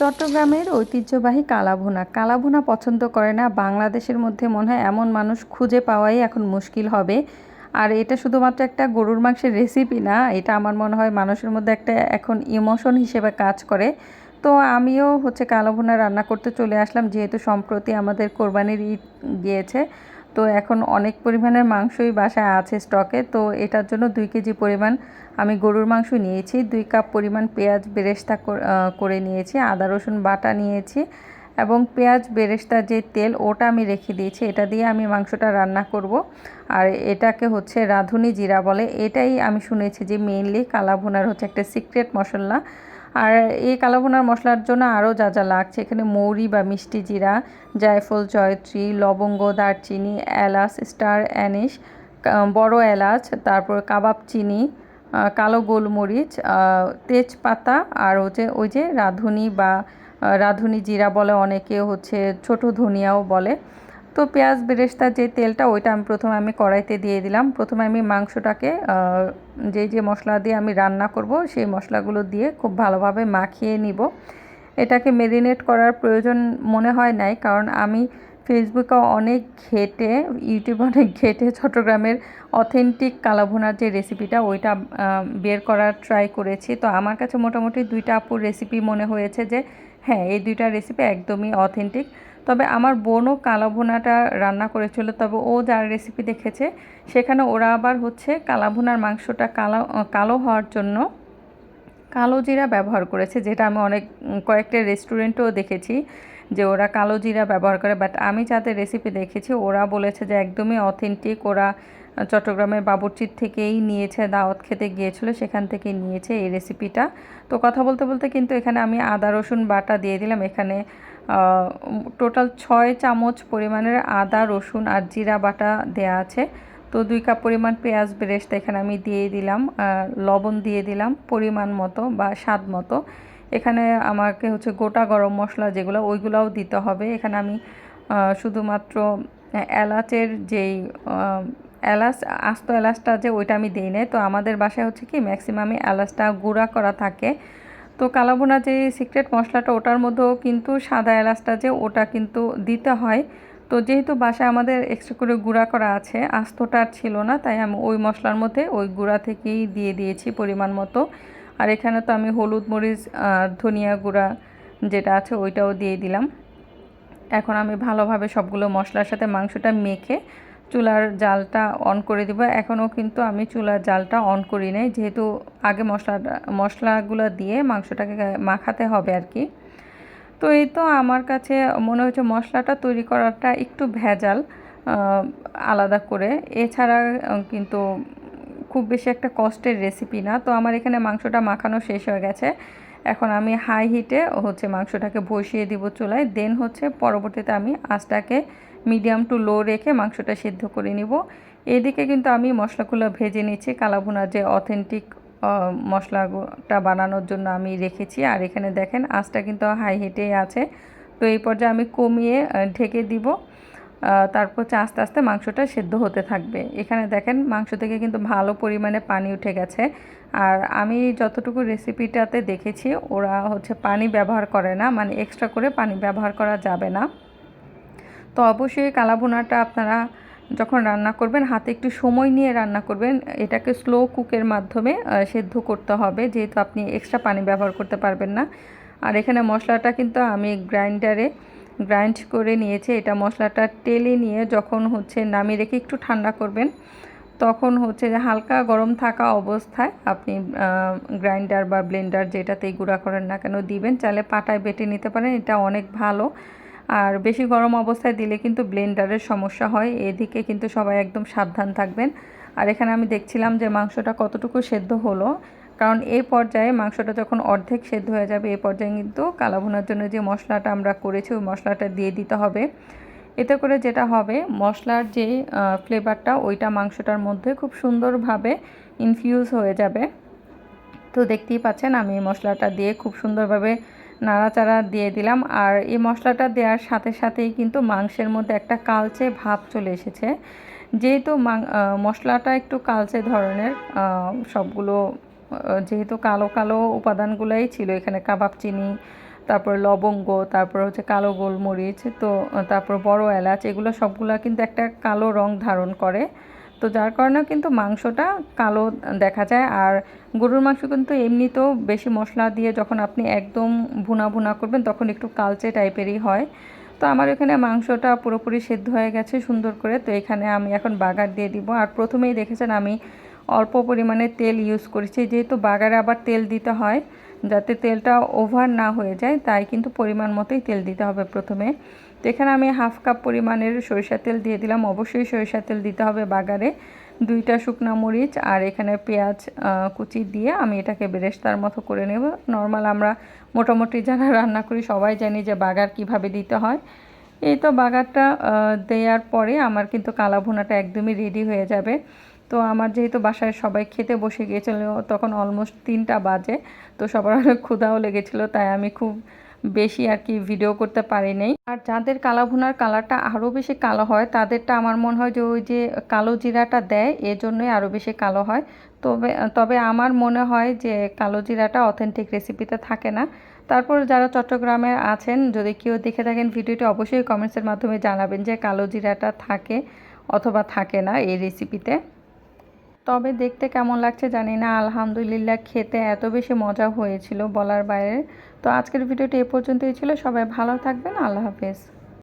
চট্টগ্রামের ঐতিহ্যবাহী কালাভুনা। কালাভুনা পছন্দ করে না, বাংলাদেশের মধ্যে মনে হয় এমন মানুষ খুঁজে পাওয়াই এখন মুশকিল হবে। আর এটা শুধুমাত্র একটা গরুর মাংসের রেসিপি না, এটা আমার মনে হয় মানুষের মধ্যে একটা এখন ইমোশন হিসেবে কাজ করে। তো আমিও হচ্ছে কালাভুনা রান্না করতে চলে আসলাম, যেহেতু সম্প্রতি আমাদের কোরবানির ঈদ গিয়েছে। তো এখন অনেক পরিমাণের মাংসই বাসায় আছে স্টকে, তো এটার জন্য দুই কেজি পরিমাণ আমি গরুর মাংস নিয়েছি, দুই কাপ পরিমাণ পেঁয়াজ বেরেস্তা করে নিয়েছি, আদা, রসুন বাটা নিয়েছি এবং পেঁয়াজ বেরেস্তার যে তেল ওটা আমি রেখে দিয়েছি, এটা দিয়ে আমি মাংসটা রান্না করব। আর এটাকে হচ্ছে রাঁধুনি জিরা বলে, এটাই আমি শুনেছি যে মেইনলি কালাভুনার হচ্ছে একটা সিক্রেট মশলা। আর এই কালাভুনার মশলার জন্য আরও যা যা লাগছে, এখানে মৌরি বা মিষ্টি জিরা, জায়ফল, জয়ত্রী, লবঙ্গ, দারচিনি, এলাচ, স্টার অ্যানিশ বড় এলাচ, তারপর কাবাব চিনি কালো গোলমরিচ তেজপাতা আর হচ্ছে ওই যে রাঁধুনি বা রাঁধুনি জিরা বলে অনেকে হচ্ছে ছোট ধনিয়াও বলে। তো পেঁয়াজ বেরেস্তার যে তেলটা ওইটা আমি প্রথমে আমি কড়াইতে দিয়ে দিলাম। প্রথমে আমি মাংসটাকে যে যে মশলা দিয়ে আমি রান্না করব, সেই মশলাগুলো দিয়ে খুব ভালোভাবে মাখিয়ে নিব। এটাকে মেরিনেট করার প্রয়োজন মনে হয় নাই, কারণ আমি ফেসবুকে অনেক ঘেটে ইউটিউবে অনেক ঘেটে চট্টগ্রামের অথেন্টিক কালাভুনার যে রেসিপিটা ওইটা বের করার ট্রাই করেছি। তো আমার কাছে মোটামুটি দুইটা আপুর রেসিপি মনে হয়েছে যে হ্যাঁ এই দুইটা রেসিপি একদমই অথেন্টিক তবে আমার বোনও কালাভুনাটা রান্না করেছিল, তবে ও যার রেসিপি দেখেছে, সেখানে ওরা আবার হচ্ছে কালাভুনার মাংসটা কালো কালো হওয়ার জন্য কালো জিরা ব্যবহার করেছে, যেটা আমি অনেক কয়েকটা রেস্টুরেন্টেও দেখেছি যে ওরা কালো জিরা ব্যবহার করে বাট আমি যাদের রেসিপি দেখেছি, ওরা বলেছে যে একদমই অথেন্টিক ওরা চট্টগ্রামের বাবুরচির থেকেই নিয়েছে, দাওয়াত খেতে গিয়েছিল, সেখান থেকে নিয়েছে এই রেসিপিটা তো কথা বলতে বলতে কিন্তু এখানে আমি আদা, রসুন বাটা দিয়ে দিলাম, এখানে টোটাল ছয় চামচ পরিমাণের আদা, রসুন আর জিরা বাটা দেয়া আছে। তো দুই কাপ পরিমাণ পেঁয়াজ বেরেস্তা এখানে আমি দিয়ে দিলাম লবণ দিয়ে দিলাম পরিমাণ মতো বা স্বাদ মতো। এখানে আমাকে হচ্ছে গোটা গরম মশলা যেগুলো, ওইগুলোও দিতে হবে। এখানে আমি শুধুমাত্র এলাচের যেই এলাচ, আস্ত এলাচটা যে ওইটা আমি দিই নাই। তো আমাদের বাসায় হচ্ছে কি ম্যাক্সিমামে এলাচটা গুঁড়া করা থাকে। তো কালাবোনা যে সিক্রেট মশলাটা ওটার মধ্যেও কিন্তু সাদা এলাচটা যে ওটা কিন্তু দিতে হয়। তো যেহেতু বাসায় আমাদের এক্সট্রা করে গুঁড়া করা আছে, আস্তটা আর ছিল না, তাই আমি ওই মশলার মধ্যে ওই গুঁড়া থেকেই দিয়ে দিয়েছি পরিমাণ মতো। আর এখানে তো আমি হলুদ মরিচ আর ধনিয়া গুঁড়া যেটা আছে ওইটাও দিয়ে দিলাম। এখন আমি ভালোভাবে সবগুলো মশলার সাথে মাংসটা মেখে চুলার জালটা অন করে দিব। এখনও কিন্তু আমি চুলার জালটা অন করি নাই। যেহেতু আগে মশলাটা মশলাগুলো দিয়ে মাংসটাকে মাখাতে হবে আর কি। তো এই তো আমার কাছে মনে হচ্ছে মশলাটা তৈরি করাটা একটু ভেজাল আলাদা করে। এছাড়া কিন্তু খুব বেশি একটা কষ্টের রেসিপি না। তো আমার এখানে মাংসটা মাখানো শেষ হয়ে গেছে। এখন আমি হাই হিটে হচ্ছে মাংসটাকে বসিয়ে দিব চুলায়। দেন হচ্ছে পরবর্তীতে আমি আঁচটাকে মিডিয়াম টু লো রেখে মাংসটা সিদ্ধ করে নিব। এদিকে কিন্তু আমি মশলাগুলো ভেজে নিচ্ছি। কালাভুনার যে অথেন্টিক মশলাটা বানানোর জন্য আমি রেখেছি। আর এখানে দেখেন, আঁচটা কিন্তু হাই হিটেই আছে। তো এই পর্যায়ে আমি কমিয়ে ঢেকে দিব। তারপর হচ্ছে আস্তে আস্তে মাংসটা সেদ্ধ হতে থাকবে। এখানে দেখেন, মাংস থেকে কিন্তু ভালো পরিমাণে পানি উঠে গেছে। আর আমি যতটুকু রেসিপিটাতে দেখেছি, ওরা হচ্ছে পানি ব্যবহার করে না। মানে এক্সট্রা করে পানি ব্যবহার করা যাবে না। তো অবশ্যই কালাভুনাটা আপনারা যখন রান্না করবেন, হাতে একটু সময় নিয়ে রান্না করবেন, এটাকে স্লো কুকের মাধ্যমে সেদ্ধ করতে হবে। যেহেতু আপনি এক্সট্রা পানি ব্যবহার করতে পারবেন না। আর এখানে মশলাটা কিন্তু আমি গ্রাইন্ডারে গ্রাইন্ড করে নিয়েছি। এটা মশলাটা টেলে নিয়ে যখন হচ্ছে নামিয়ে রেখে একটু ঠান্ডা করবেন, তখন হচ্ছে যে হালকা গরম থাকা অবস্থায় আপনি গ্রাইন্ডার বা ব্লেন্ডার যেটাতেই গুঁড়া করেন না কেন দিবেন। চাইলে পাটায় বেটে নিতে পারেন, এটা অনেক ভালো। আর বেশি গরম অবস্থায় দিলে কিন্তু ব্লেন্ডারের সমস্যা হয়, এদিকে কিন্তু সবাই একদম সাবধান থাকবেন। আর এখানে আমি দেখছিলাম যে মাংসটা কতটুকু সেদ্ধ হলো, কারণ এই পর্যায়ে মাংসটা যখন অর্ধেক সেদ্ধ হয়ে যাবে এই পর্যায়ে কিন্তু কালাভুনার জন্য যে মশলাটা আমরা করেছি, ওই মশলাটা দিয়ে দিতে হবে। এতে করে যেটা হবে, মশলার যে ফ্লেভারটা ওইটা মাংসটার মধ্যে খুব সুন্দরভাবে ইনফিউজ হয়ে যাবে। তো দেখতেই পাচ্ছেন, আমি মশলাটা দিয়ে খুব সুন্দরভাবে নাড়াচাড়া দিয়ে দিলাম। আর এই মশলাটা দেওয়ার সাথে সাথেই কিন্তু মাংসের মধ্যে একটা কালচে ভাব চলে এসেছে। যেহেতু মশলাটা একটু কালচে ধরনের সবগুলো যেহেতু কালো কালো উপাদানগুলোই ছিল, এখানে কাবাব চিনি, তারপর লবঙ্গ, তারপর হচ্ছে কালো গোলমরিচ, তো, তারপর বড় এলাচ, এগুলো সবগুলো কিন্তু একটা কালো রং ধারণ করে। তো যার কারণে কিন্তু মাংসটা কালো দেখা যায়। আর গরুর মাংস কিন্তু এমনিতেও বেশি মশলা দিয়ে যখন আপনি একদম ভুনা ভুনা করবেন, তখন একটু কালচে টাইপেরই হয়। তো আমার এখানে মাংসটা পুরোপুরি সেদ্ধ হয়ে গেছে সুন্দর করে। তো এখানে আমি এখন বাগার দিয়ে দিব। আর প্রথমেই দেখেছেন আমি অল্প পরিমাণে তেল ইউজ করেছি। যেহেতু বাগারে আবার তেল দিতে হয় যাতে তেলটা ওভার না হয়ে যায়, তাই কিন্তু পরিমাণ মতোই তেল দিতে হবে প্রথমে। তো এখানে আমি হাফ কাপ পরিমাণের সরিষা তেল দিয়ে দিলাম। অবশ্যই সরিষা তেল দিতে হবে বাগারে। দুইটা শুকনো মরিচ আর এখানে পেঁয়াজ কুচি দিয়ে আমি এটাকে বেরেস্তার মতো করে নেব। নর্মাল আমরা মোটামুটি যারা রান্না করি সবাই জানি যে বাগার কীভাবে দিতে হয়। এই তো বাগারটা দেওয়ার পরে আমার কিন্তু কালা ভুনাটা একদমই রেডি হয়ে যাবে। তো আমার যেহেতু বাসায় সবাই খেতে বসে গিয়েছিল, তখন অলমোস্ট তিনটা বাজে, তো সবার অনেক ক্ষুধাও লেগেছিল, তাই আমি খুব বেশি আর কি ভিডিও করতে পারি নাই। আর যাদের কালা ভুনার কালারটা আরও বেশি কালো হয়, তাদেরটা আমার মনে হয় যে ওই যে কালো জিরাটা দেয়, এজন্যই আরও বেশি কালো হয়। তবে তবে আমার মনে হয় যে কালো জিরাটা অথেন্টিক রেসিপিতে থাকে না। তারপর যারা চট্টগ্রামে আছেন, যদি কেউ দেখে থাকেন ভিডিওটি, অবশ্যই কমেন্টসের মাধ্যমে জানাবেন যে কালো জিরাটা থাকে অথবা থাকে না এই রেসিপিতে তবে দেখতে কেমন লাগছে জানি না। আলহামদুলিল্লাহ খেতে এত বেশি মজা হয়েছিল বলার বাইরে। তো আজকের ভিডিওটি এ পর্যন্তই ছিল। সবাই ভালো থাকবেন। আল্লাহ হাফেজ।